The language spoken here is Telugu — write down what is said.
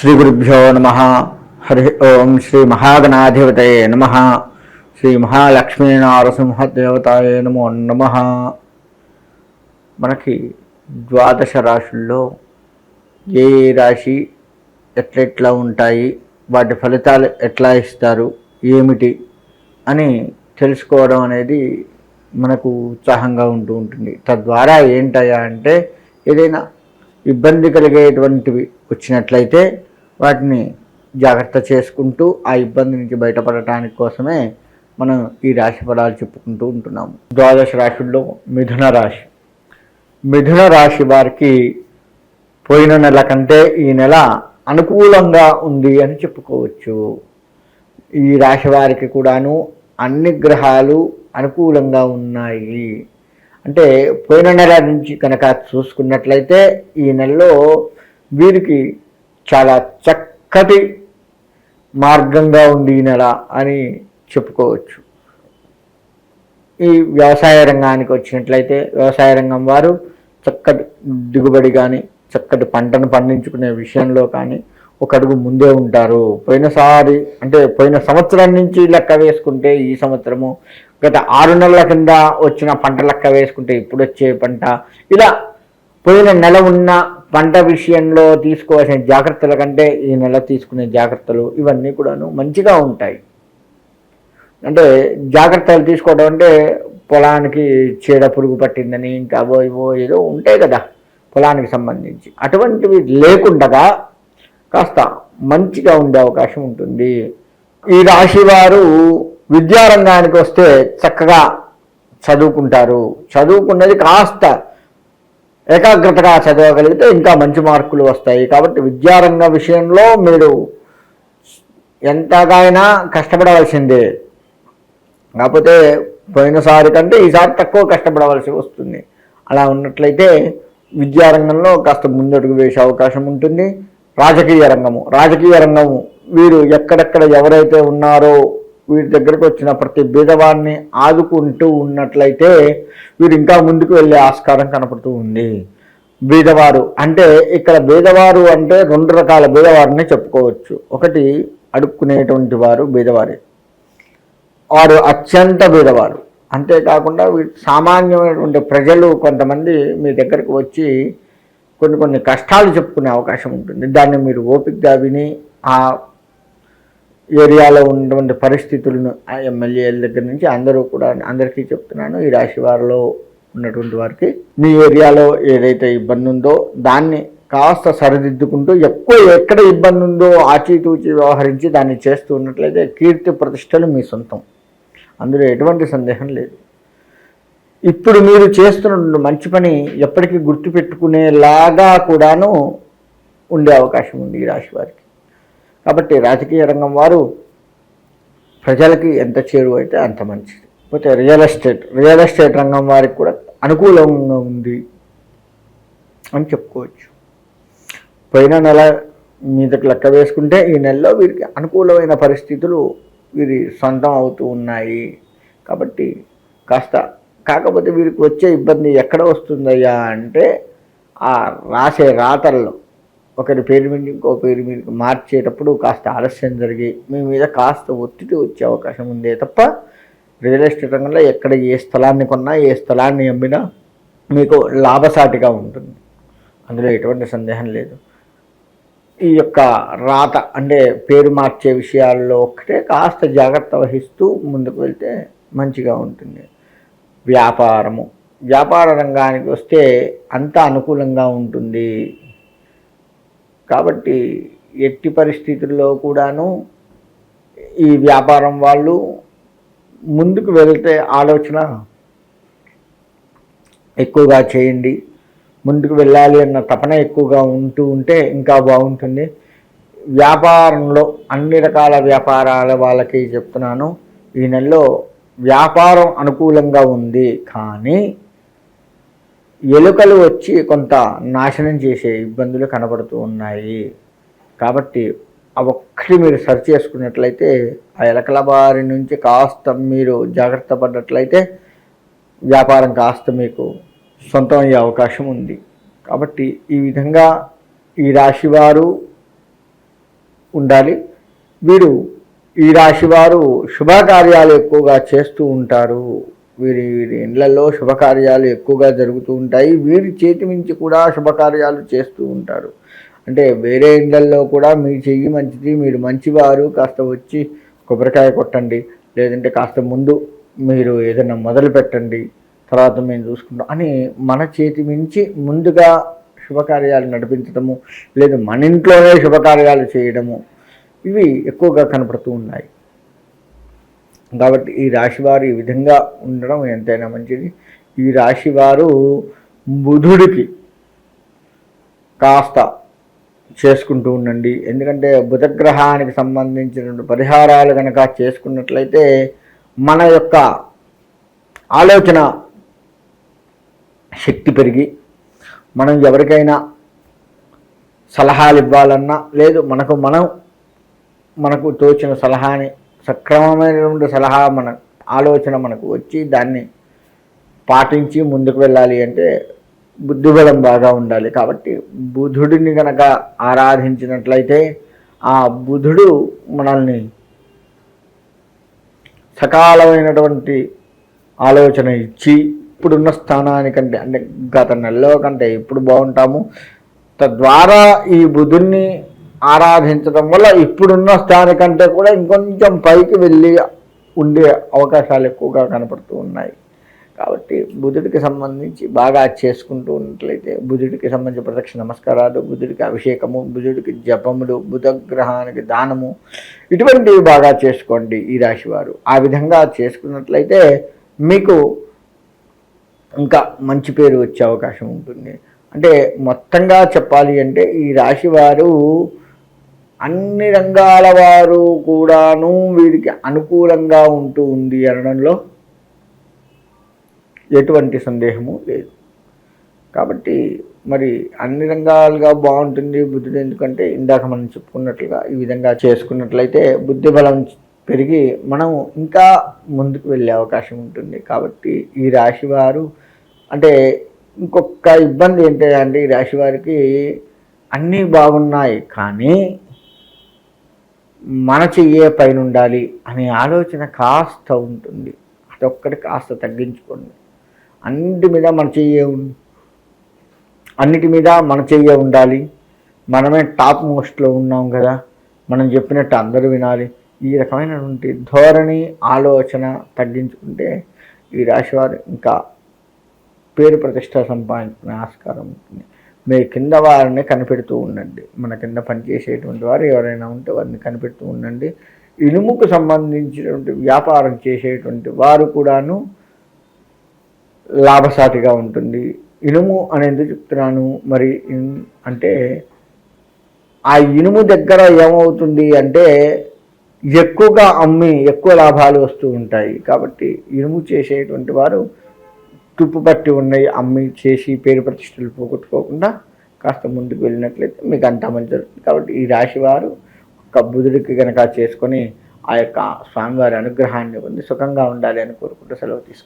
శ్రీ గురుభ్యో నమ. హరి ఓం శ్రీ మహాగణాధిపతయే నమ. శ్రీ మహాలక్ష్మీ నారసింహదేవతాయే నమో నమ. మనకి ద్వాదశ రాశుల్లో ఏ ఏ రాశి ఎట్లెట్లా ఉంటాయి వాటి ఫలితాలు ఎట్లా ఇస్తారు ఏమిటి అని తెలుసుకోవడం అనేది మనకు ఉత్సాహంగా ఉంటూ ఉంటుంది. తద్వారా ఏంటయ్యా అంటే ఏదైనా ఇబ్బంది కలిగేటువంటివి వచ్చినట్లయితే వాటిని జాగ్రత్త చేసుకుంటూ ఆ ఇబ్బంది నుంచి బయటపడటానికి కోసమే మనం ఈ రాశి ఫలాలు చెప్పుకుంటూ ఉంటున్నాము. ద్వాదశ రాశుల్లో మిథున రాశి. మిథున రాశి వారికి పోయిన నెల కంటే ఈ నెల అనుకూలంగా ఉంది అని చెప్పుకోవచ్చు. ఈ రాశి వారికి కూడాను అన్ని గ్రహాలు అనుకూలంగా ఉన్నాయి. అంటే పోయిన నెల నుంచి కనుక చూసుకున్నట్లయితే ఈ నెలలో వీరికి చాలా చక్కటి మార్గంగా ఉంది ఈ నెల అని చెప్పుకోవచ్చు. ఈ వ్యవసాయ రంగానికి వచ్చినట్లయితే వ్యవసాయ రంగం వారు చక్కటి దిగుబడి కానీ చక్కటి పంటను పండించుకునే విషయంలో కానీ ఒక అడుగు ముందే ఉంటారు. పోయినసారి అంటే పోయిన సంవత్సరం నుంచి లెక్క వేసుకుంటే ఈ సంవత్సరము గత ఆరు నెలల కింద వచ్చిన పంట లెక్క వేసుకుంటే ఇప్పుడు వచ్చే పంట ఇలా పోయిన నెల ఉన్న పంట విషయంలో తీసుకోవాల్సిన జాగ్రత్తల కంటే ఈ నెల తీసుకునే జాగ్రత్తలు ఇవన్నీ కూడాను మంచిగా ఉంటాయి. అంటే జాగ్రత్తలు తీసుకోవడం అంటే పొలానికి చీడ పురుగు పట్టిందని ఇంకా అవో ఇవో ఏదో ఉంటాయి కదా పొలానికి సంబంధించి. అటువంటివి లేకుండగా కాస్త మంచిగా ఉండే అవకాశం ఉంటుంది. ఈ రాశి వారు విద్యారంగానికి వస్తే చక్కగా చదువుకుంటారు. చదువుకున్నది కాస్త ఏకాగ్రతగా చదవగలిగితే ఇంకా మంచి మార్కులు వస్తాయి. కాబట్టి విద్యారంగ విషయంలో మీరు ఎంతగానైనా కష్టపడవలసిందే. కాకపోతే పోయినసారి కంటే ఈసారి తక్కువ కష్టపడవలసి వస్తుంది. అలా ఉన్నట్లయితే విద్యారంగంలో కాస్త ముందడుగు వేసే అవకాశం ఉంటుంది. రాజకీయ రంగము. రాజకీయ రంగము. వీరు ఎక్కడెక్కడ ఎవరైతే ఉన్నారో వీరి దగ్గరకు వచ్చిన ప్రతి బీదవాడిని ఆదుకుంటూ ఉన్నట్లయితే వీరు ఇంకా ముందుకు వెళ్ళే ఆస్కారం కనపడుతూ ఉంది. బీదవారు అంటే ఇక్కడ బీదవారు అంటే రెండు రకాల బీదవారిని చెప్పుకోవచ్చు. ఒకటి అడుక్కునేటువంటి వారు బీదవారే వారు అత్యంత బీదవారు అంతేకాకుండా వీ- సామాన్యమైనటువంటి ప్రజలు కొంతమంది మీ దగ్గరకు వచ్చి కొన్ని కొన్ని కష్టాలు చెప్పుకునే అవకాశం ఉంటుంది. దాన్ని మీరు ఓపికగా విని ఆ ఏరియాలో ఉన్నటువంటి పరిస్థితులను ఆ ఎమ్మెల్యేల దగ్గర నుంచి అందరూ కూడా అందరికీ చెప్తున్నాను ఈ రాశి వారిలో ఉన్నటువంటి వారికి మీ ఏరియాలో ఏదైతే ఇబ్బంది ఉందో దాన్ని కాస్త సరిదిద్దుకుంటూ ఎక్కువ ఎక్కడ ఇబ్బంది ఉందో ఆచితూచి వ్యవహరించి దాన్ని చేస్తూ ఉన్నట్లయితే కీర్తి ప్రతిష్టలు మీ సొంతం. అందులో ఎటువంటి సందేహం లేదు. ఇప్పుడు మీరు చేస్తున్న మంచి పని ఎప్పటికీ గుర్తుపెట్టుకునేలాగా కూడాను ఉండే అవకాశం ఉంది ఈ రాశి వారికి కాబట్టి రాజకీయ రంగం వారు ప్రజలకి ఎంత చేరువ అయితే అంత మంచిది. పోతే రియల్ ఎస్టేట్ రియల్ ఎస్టేట్ రంగం వారికి కూడా అనుకూలంగా ఉంది అని చెప్పుకోవచ్చు. పోయిన నెల మీదకి లెక్క వేసుకుంటే ఈ నెలలో వీరికి అనుకూలమైన పరిస్థితులు వీరి సొంతం అవుతూ ఉన్నాయి. కాబట్టి కాస్త కాకపోతే వీరికి వచ్చే ఇబ్బంది ఎక్కడ వస్తుందయ్యా అంటే ఆ రాసే రాతల్లో ఒకరి పేరు మీద ఇంకో పేరు మీదకి మార్చేటప్పుడు కాస్త ఆలస్యం జరిగి మీ మీద కాస్త ఒత్తిడి వచ్చే అవకాశం ఉందే తప్ప రియల్ ఎస్టేట్ రంగంలో ఎక్కడ ఏ స్థలాన్ని కొన్నా ఏ స్థలాన్ని అమ్మినా మీకు లాభసాటిగా ఉంటుంది. అందులో ఎటువంటి సందేహం లేదు. ఈ యొక్క రాత అంటే పేరు మార్చే విషయాల్లో ఒక్కటే కాస్త జాగ్రత్త వహిస్తూ ముందుకు వెళ్తే మంచిగా ఉంటుంది. వ్యాపారము. వ్యాపార రంగానికి వస్తే అంత అనుకూలంగా ఉంటుంది. కాబట్టి ఎట్టి పరిస్థితుల్లో కూడాను ఈ వ్యాపారం వాళ్ళు ముందుకు వెళ్తే ఆలోచన ఎక్కువగా చేయండి. ముందుకు వెళ్ళాలి అన్న తపన ఎక్కువగా ఉంటూ ఉంటే ఇంకా బాగుంటుంది. వ్యాపారంలో అన్ని రకాల వ్యాపారాల వాళ్ళకి చెప్తున్నాను. ఈ నెలలో వ్యాపారం అనుకూలంగా ఉంది. కానీ ఎలుకలు వచ్చి కొంత నాశనం చేసే ఇబ్బందులు కనబడుతూ ఉన్నాయి. కాబట్టి ఆ ఒక్కటి మీరు సరి చేసుకున్నట్లయితే ఆ ఎలకల బారి నుంచి కాస్త మీరు జాగ్రత్త పడ్డట్లయితే వ్యాపారం కాస్త మీకు సొంతం అయ్యే అవకాశం ఉంది. కాబట్టి ఈ విధంగా ఈ రాశి వారు ఉండాలి. వీరు ఈ రాశి వారు శుభకార్యాలు ఎక్కువగా చేస్తూ ఉంటారు. వీరి వీరి ఇండ్లలో శుభకార్యాలు ఎక్కువగా జరుగుతూ ఉంటాయి. వీరి చేతి నుంచి కూడా శుభకార్యాలు చేస్తూ ఉంటారు. అంటే వేరే ఇండ్లలో కూడా మీ చెయ్యి మంచిది మీరు మంచివారు కాస్త వచ్చి కొబ్బరికాయ కొట్టండి లేదంటే కాస్త ముందు మీరు ఏదైనా మొదలు పెట్టండి తర్వాత మేము చూసుకుంటాం అని మన చేతి మించి ముందుగా శుభకార్యాలు నడిపించడము లేదు మన ఇంట్లోనే శుభకార్యాలు చేయడము ఇవి ఎక్కువగా కనపడుతూ ఉన్నాయి. కాబట్టి ఈ రాశివారు ఈ విధంగా ఉండడం ఎంతైనా మంచిది. ఈ రాశివారు బుధుడికి కాస్త చేసుకుంటూ ఉండండి. ఎందుకంటే బుధగ్రహానికి సంబంధించిన పరిహారాలు కనుక చేసుకున్నట్లయితే మన యొక్క ఆలోచన శక్తి పెరిగి మనం ఎవరికైనా సలహాలు ఇవ్వాలన్నా లేదు మనకు మనం మనకు తోచిన సలహాని సక్రమమైనటువంటి సలహా మన ఆలోచన మనకు వచ్చి దాన్ని పాటించి ముందుకు వెళ్ళాలి అంటే బుద్ధిబలం బాగా ఉండాలి. కాబట్టి బుధుడిని కనుక ఆరాధించినట్లయితే ఆ బుధుడు మనల్ని సకాలమైనటువంటి ఆలోచన ఇచ్చి ఇప్పుడున్న స్థానానికంటే అంటే గత నెలలో కంటే ఇప్పుడు బాగుంటాము. తద్వారా ఈ బుధుడిని ఆరాధించడం వల్ల ఇప్పుడున్న స్థానికంటే కూడా ఇంకొంచెం పైకి వెళ్ళి ఉండే అవకాశాలు ఎక్కువగా కనపడుతూ ఉన్నాయి. కాబట్టి బుధుడికి సంబంధించి బాగా చేసుకుంటూ ఉన్నట్లయితే బుధుడికి సంబంధించి ప్రదక్షిణ నమస్కారాలు బుధుడికి అభిషేకము బుధుడికి జపములు బుధగ్రహానికి దానము ఇటువంటివి బాగా చేసుకోండి ఈ రాశివారు. ఆ విధంగా చేసుకున్నట్లయితే మీకు ఇంకా మంచి పేరు వచ్చే అవకాశం ఉంటుంది. అంటే మొత్తంగా చెప్పాలి అంటే ఈ రాశివారు అన్ని రంగాల వారు కూడాను వీరికి అనుకూలంగా ఉంటూ ఉంది అనడంలో ఎటువంటి సందేహము లేదు. కాబట్టి మరి అన్ని రంగాలుగా బాగుంటుంది బుద్ధుడు ఎందుకంటే ఇందాక మనం చెప్పుకున్నట్లుగా ఈ విధంగా చేసుకున్నట్లయితే బుద్ధి బలం పెరిగి మనం ఇంకా ముందుకు వెళ్ళే అవకాశం ఉంటుంది. కాబట్టి ఈ రాశి వారు అంటే ఇంకొక ఇబ్బంది ఏంటంటే ఈ రాశి వారికి అన్నీ బాగున్నాయి కానీ మన చెయ్యే పైన ఉండాలి అనే ఆలోచన కాస్త ఉంటుంది. అదొక్కటి కాస్త తగ్గించుకోండి. అన్నిటి మీద మన చెయ్యే అన్నిటి మీద మన చెయ్యే ఉండాలి. మనమే టాప్ మోస్ట్లో ఉన్నాం కదా మనం చెప్పినట్టు అందరూ వినాలి. ఈ రకమైనటువంటి ధోరణి ఆలోచన తగ్గించుకుంటే ఈ రాశివారు ఇంకా పేరు ప్రతిష్ట సంపాదించుకునే ఆస్కారం ఉంటుంది. మీ కింద వారిని కనిపెడుతూ ఉండండి. మన కింద పనిచేసేటువంటి వారు ఎవరైనా ఉంటే వారిని కనిపెడుతూ ఉండండి. ఇనుముకు సంబంధించినటువంటి వ్యాపారం చేసేటువంటి వారు కూడాను లాభసాటిగా ఉంటుంది. ఇనుము అనేది చెప్తున్నాను? మరి అంటే ఆ ఇనుము దగ్గర ఏమవుతుంది అంటే ఎక్కువగా అమ్మి ఎక్కువ లాభాలు వస్తూ ఉంటాయి. కాబట్టి ఇనుము చేసేటువంటి వారు తుప్పు పట్టి ఉన్నాయి అమ్మి చేసి పేరు ప్రతిష్టలు పోగొట్టుకోకుండా కాస్త ముందుకు వెళ్ళినట్లయితే మీకు అంతా మంచి జరుగుతుంది. కాబట్టి ఈ రాశివారు ఒక బుధుడికి కనుక చేసుకొని ఆ యొక్క స్వామివారి అనుగ్రహాన్ని పొంది సుఖంగా ఉండాలి అని కోరుకుంటూ సెలవు తీసుకుంటారు